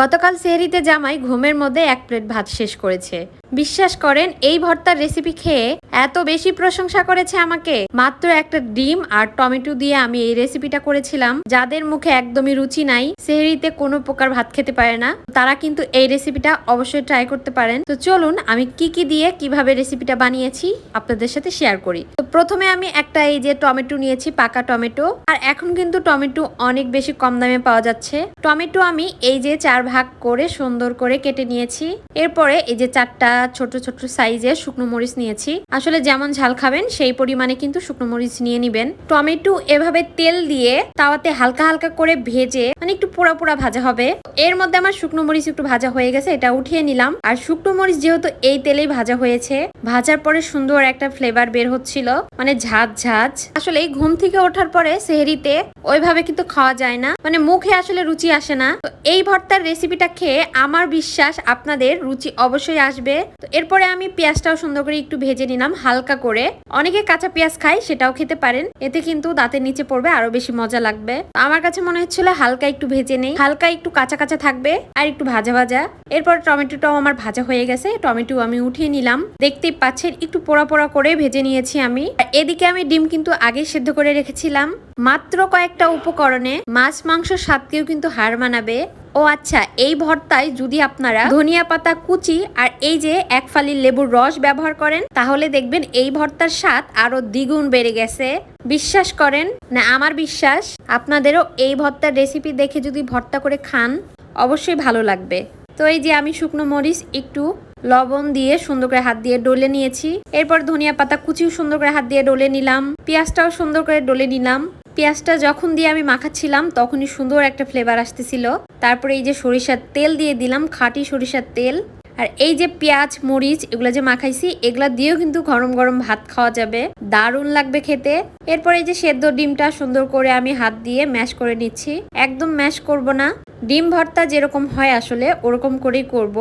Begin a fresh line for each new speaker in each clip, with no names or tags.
গতকাল সেহরিতে জামাই ঘুমের মধ্যে এক প্লেট ভাত শেষ করেছে। বিশ্বাস করেন, এই ভর্তার রেসিপি খেয়ে এত বেশি প্রশংসা করেছে আমাকে। মাত্র একটা ডিম আর টমেটো দিয়ে আমি এই রেসিপিটা করেছিলাম। যাদের মুখে একদমই রুচি নাই, সেহরিতে কোনো প্রকার ভাত খেতে পারে না। তারা কিন্তু এই রেসিপিটা অবশ্যই ট্রাই করতে পারেন। তো চলুন, আমি কি কি দিয়ে কীভাবে রেসিপিটা বানিয়েছি আপনাদের সাথে শেয়ার করি। তো প্রথমে আমি একটা এই যে টমেটো নিয়েছি, পাকা টমেটো। আর এখন কিন্তু টমেটো অনেক বেশি কম দামে পাওয়া যাচ্ছে। টমেটো আমি এই যে চার ভাগ করে সুন্দর করে কেটে নিয়েছি। এরপরে এই যে চারটা ছোট ছোট সাইজের শুকনো মরিচ নিয়েছি। আসলে যেমন ঝাল খাবেন, সেই পরিমাণে কিন্তু শুকনো মরিচ নিয়ে নিবেন। টমেটো এভাবে তেল দিয়ে তাওয়াতে হালকা হালকা করে ভেজে মানে একটু পোড়া পোড়া ভাজা হবে। এর মধ্যে আমার শুকনো মরিচ একটু ভাজা হয়ে গেছে, এটা উঠিয়ে নিলাম। আর শুকনো মরিচ যেহেতু এই তেলেই ভাজা হয়েছে, ভাজার পরে সুন্দর একটা ফ্লেভার বের হচ্ছিল মানে ঝাঁজ ঝাঁজ। আসলে ঘুম থেকে ওঠার পরে সেহরিতে ওইভাবে কিন্তু খাওয়া যায় না মানে মুখে আসলে রুচি আসে না। তো এই ভর্তার রেসিপিটা খেয়ে আমার বিশ্বাস আপনাদের রুচি অবশ্যই আসবে। তো এরপরে আমি পেঁয়াজটাও সুন্দর করে একটু ভেজে নিলাম, হালকা করে। অনেকে কাঁচা পেঁয়াজ খায়, সেটাও খেতে পারেন। এতে কিন্তু দাঁতের নিচে পড়বে আরও বেশি মজা লাগবে। আমার কাছে মনে হচ্ছিল হালকা একটু ভেজে নেই, হালকা একটু কাঁচা কাঁচা থাকবে আর একটু ভাজা ভাজা। এরপর টমেটোটাও আমার ভাজা হয়ে গেছে, টমেটো আমি উঠিয়ে নিলাম। দেখতেই পাচ্ছেন, একটু পোড়া পোড়া করে ভেজে নিয়েছি আমি। এদিকে আমি ডিম কিন্তু আগে সেদ্ধ করে রেখেছিলাম। মাত্র কয়েকটা উপকরণে মাছ, মাংস, স্বাদকেও কিন্তু হার মানাবে। ও আচ্ছা এই ভর্তায় যদি আপনারা ধনিয়া পাতা, কুচি আর এই যে এক ফালি লেবুর রস ব্যবহার করেন, তাহলে দেখবেন এই ভর্তার স্বাদ আরও দ্বিগুণ বেড়ে গেছে। বিশ্বাস করেন? না, আমার বিশ্বাস, আপনাদেরও এই ভর্তার রেসিপি দেখে যদি ভর্তা করে খান, অবশ্যই ভালো লাগবে। তো এই যে আমি শুকনো মরিচ, একটু লবণ দিয়ে সুন্দর করে হাত দিয়ে ডলে নিয়েছি। এরপর ধনিয়া পাতা, কুচিও সুন্দর করে হাত দিয়ে ডলে নিলাম। পেঁয়াজটাও সুন্দর করে ডলে নিলাম। পেঁয়াজটা যখন দিয়ে আমি মাখাচ্ছিলাম, তখনই সুন্দর একটা ফ্লেভার আসতেছিল। তারপরে এই যে সরিষার তেল দিয়ে দিলাম, খাঁটি সরিষার তেল। আর এই যে পেঁয়াজ, মরিচ, এগুলো যে মাখাইছি, এগুলা দিয়েও কিন্তু গরম গরম ভাত খাওয়া যাবে। দারুণ লাগবে খেতে। এরপরে এই যে সেদ্ধ ডিমটা সুন্দর করে আমি হাত দিয়ে ম্যাশ করে নিচ্ছি। একদম ম্যাশ করব না। ডিম ভর্তা যেরকম হয় আসলে, ওরকম করেই করব।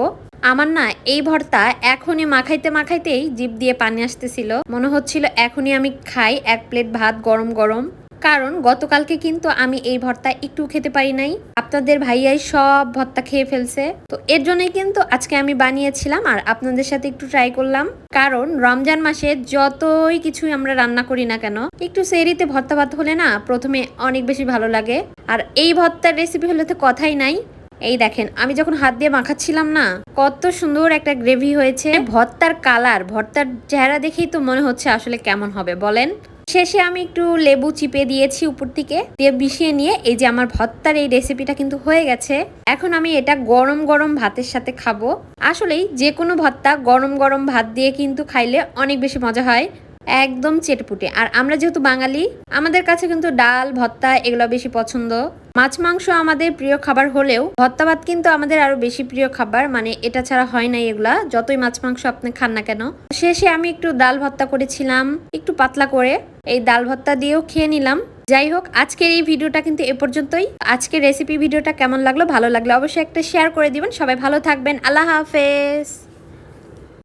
আমার না এই ভর্তা এখনই মাখাইতে মাখাইতেই জিভ দিয়ে পানি আসতেছিল। মনে হচ্ছিল এখনই আমি খাই, এক প্লেট ভাত গরম গরম। কারণ গতকালকে কিন্তু আমি এই ভর্তা একটু খেতে পারি নাই। আপনাদের ভাইয়াই সব ভর্তা খেয়ে ফেলছে। তো এর জন্যই কিন্তু আজকে আমি বানিয়েছিলাম আর আপনাদের সাথে একটু ট্রাই করলাম। কারণ রমজান মাসে যতই কিছুই আমরা রান্না করি না কেন, একটু সেরিতে ভর্তা ভাত হলে না প্রথমে অনেক বেশি ভালো লাগে। আর এই ভর্তার রেসিপি হলে তো কথাই নাই। এই দেখেন, আমি যখন হাত দিয়ে মাখাচ্ছিলাম না, কত সুন্দর একটা গ্রেভি হয়েছে। ভর্তার কালার ভর্তার চেহারা দেখেই তো মনে হচ্ছে আসলে কেমন হবে, বলেন। শেষে আমি একটু লেবু চিপে দিয়েছি উপর থেকে, দিয়ে মিশিয়ে নিয়ে, এই যে আমার ভত্তার এই রেসিপিটা কিন্তু হয়ে গেছে। এখন আমি এটা গরম গরম ভাতের সাথে খাব। আসলেই যে কোনো ভর্তা গরম গরম ভাত দিয়ে কিন্তু খাইলে অনেক বেশি মজা হয়। একদম চেটপুটে। আর আমরা যেহেতু বাঙালি, আমাদের কাছে কিন্তু ডাল ভত্তা এগুলো বেশি পছন্দ। মাছ, মাংস আমাদের প্রিয় খাবার হলেও ভর্তা ভাত কিন্তু আমাদের আরও বেশি প্রিয় খাবার। মানে এটা ছাড়া হয় না এগুলা, যতই মাছ, মাংস আপনি খান না কেন। শেষে আমি একটু ডাল ভর্তা করেছিলাম, একটু পাতলা করে। এই ডাল ভর্তা দিয়েও খেয়ে নিলাম। যাই হোক, আজকের এই ভিডিওটা কিন্তু এ পর্যন্তই। আজকের রেসিপি ভিডিওটা কেমন লাগল, ভালো লাগল অবশ্যই একটা শেয়ার করে দিবেন। সবাই ভালো থাকবেন। আল্লাহ হাফেজ।